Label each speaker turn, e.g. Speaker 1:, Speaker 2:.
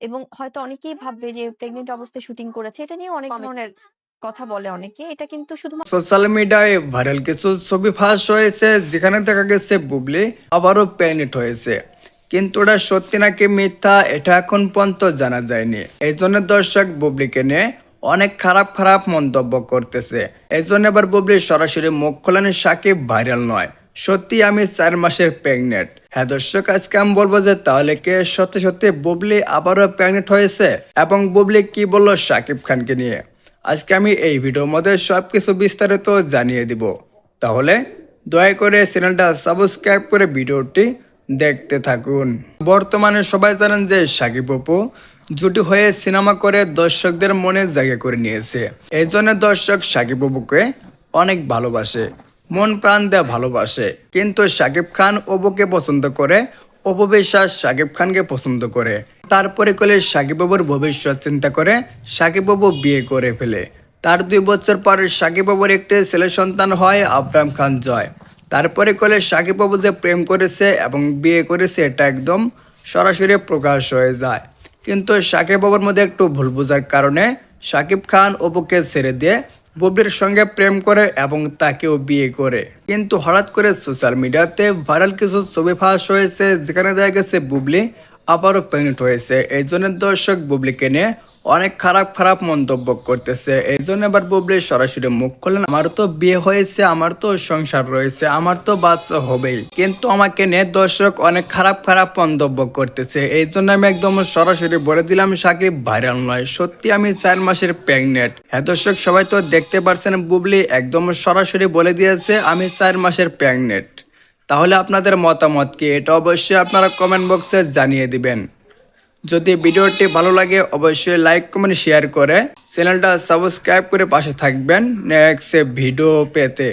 Speaker 1: এবং হয়তো অনেকেই ভাববে যে প্রেগনেন্ট অবস্থায় শুটিং করেছে। এটা নিয়ে অনেক ধরনের কথা বলে অনেকে। এটা কিন্তু শুধুমাত্র
Speaker 2: সোশ্যাল মিডিয়ায় ভাইরাল কিছু ছবি ফাঁস হয়েছে যেখানে দেখা গেছে বুবলি আবারও প্যানিট হয়েছে। কিন্তু ওটা সত্যি নাকি মিথ্যা এটা এখন পর্যন্ত জানা যায়নি। এই জন্য দর্শক বুবলিকে নিয়ে অনেক খারাপ খারাপ মন্তব্য করতেছে। এই জন্য এবার বুবলি সরাসরি মুখ খোলেন সাকিব ভাইরাল নয়। সত্যি আমি চার মাসের প্রেগনেন্ট হ্যাঁ দর্শক, আজকে আমি বলব যে তাহলে কে সত্যি সত্যি বুবলি আবারও প্রেগনেন্ট হয়েছে এবং বুবলি কি বলল সাকিব খানকে নিয়ে? আজকে আমি এই ভিডিওর মধ্যে সবকিছু বিস্তারিত জানিয়ে দিব। তাহলে দয়া করে চ্যানেলটা সাবস্ক্রাইব করে ভিডিওটি দেখতে থাকুন। বর্তমানে সবাই জানেন যে সাকিব অপু জুটি হয়ে সিনেমা করে দর্শকদের মনে জায়গা করে নিয়েছে। এই জন্য দর্শক সাকিব অপুকে অনেক ভালোবাসে। মন প্রাণ দেওয়া ভালোবাসে। কিন্তু সাকিব খান অপুকে পছন্দ করে অপু সাকিব খানকে পছন্দ করে। তারপরে কলে সাকিব বাবুর ভবিষ্যৎ চিন্তা করে সাকিব বাবু বিয়ে করে ফেলে। তার দুই বছর পর সাকিব বাবুর একটি ছেলে সন্তান হয় আবরাম খান জয়। তারপরে কলে সাকিব বাবু যে প্রেম করেছে এবং বিয়ে করেছে, এটা একদম সরাসরি প্রকাশ হয়ে যায়। কিন্তু সাকিব বাবুর মধ্যে একটু ভুল বোঝার কারণে শাকিব খান অপুকে ছেড়ে দিয়ে বুবলির সঙ্গে প্রেম করে এবং তাকেও বিয়ে করে। কিন্তু হঠাৎ করে সোশ্যাল মিডিয়াতে ভাইরাল কিছু ছবি ফাঁস হয়েছে, যেখানে দেখা গেছে বুবলি আবারও প্রেগনেন্ট হয়েছে। এই জন্য দর্শক বুবলিকে নিয়ে অনেক খারাপ খারাপ মন্তব্য করতেছে। এই জন্য এবার বুবলি সরাসরি মুখ খুললেন, আমার তো বিয়ে হয়েছে, আমার তো সংসার রয়েছে, আমার তো বাচ্চা হবেই। কিন্তু আমাকে নিয়ে দর্শক অনেক খারাপ খারাপ মন্তব্য করতেছে। এই জন্য আমি একদম সরাসরি বলে দিলাম, সাকিব ভাইরাল নয়, সত্যি আমি চার মাসের প্রেগনেন্ট। হ্যাঁ দর্শক, সবাই তো দেখতে পারছেন, বুবলি একদম সরাসরি বলে দিয়েছে, আমি চার মাসের প্রেগনেন্ট। তাহলে আপনাদের মতামত কি? এটা অবশ্যই আপনারা কমেন্ট বক্সে জানিয়ে দিবেন। যদি ভিডিওটি ভালো লাগে, অবশ্যই লাইক কমেন্ট শেয়ার করে চ্যানেলটা সাবস্ক্রাইব করে পাশে থাকবেন। নেক্সট ভিডিও পেতে।